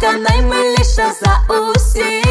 Качка наймиліша за усіх.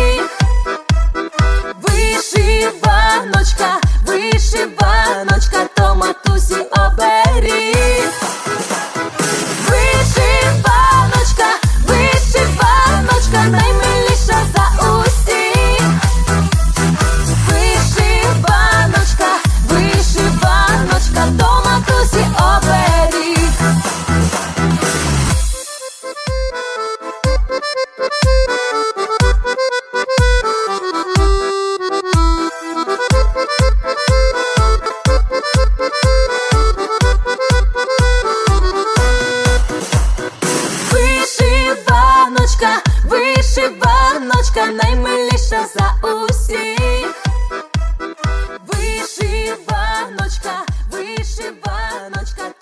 Дівчиночка наймиліша за усіх. Вишиваночка, вишиваночка.